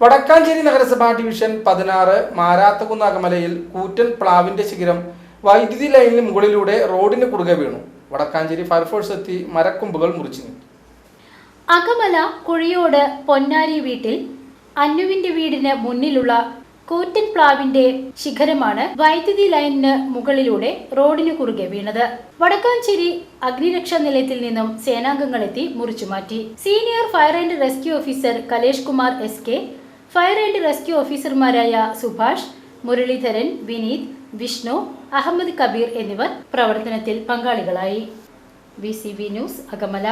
വടക്കാഞ്ചേരി നഗരസഭാ ഡിവിഷൻ പതിനാറ് മാരാത്തകുന്ന് അകമലയിൽ കൂറ്റൻ പ്ലാവിന്റെ ശിഖരം വൈദ്യുതി ലൈനിന് മുകളിലൂടെ റോഡിന് കുറുകെ വീണു. വടക്കാഞ്ചേരി ഫയർഫോഴ്സ് എത്തി മരക്കൊമ്പുകൾ മുറിച്ചു അകമല കുഴിയോട് പൊന്നാരി വീട്ടിൽ അന്നുവിന്റെ വീടിന് മുന്നിലുള്ള കൂറ്റൻ പ്ലാവിന്റെ ശിഖരമാണ് വൈദ്യുതി ലൈനിന് മുകളിലൂടെ റോഡിന് കുറുകെ വീണത്. വടക്കാഞ്ചേരി അഗ്നിരക്ഷാ നിലയത്തിൽ നിന്നും സേനാംഗങ്ങളെത്തി മുറിച്ചുമാറ്റി senior fire and rescue officer Kalesh Kumar S K fire and rescue ഓഫീസർമാരായ സുഭാഷ് മുരളീധരൻ വിനീത് വിഷ്ണു അഹമ്മദ് കബീർ എന്നിവർ പ്രവർത്തനത്തിൽ പങ്കാളികളായി. V news Akamala.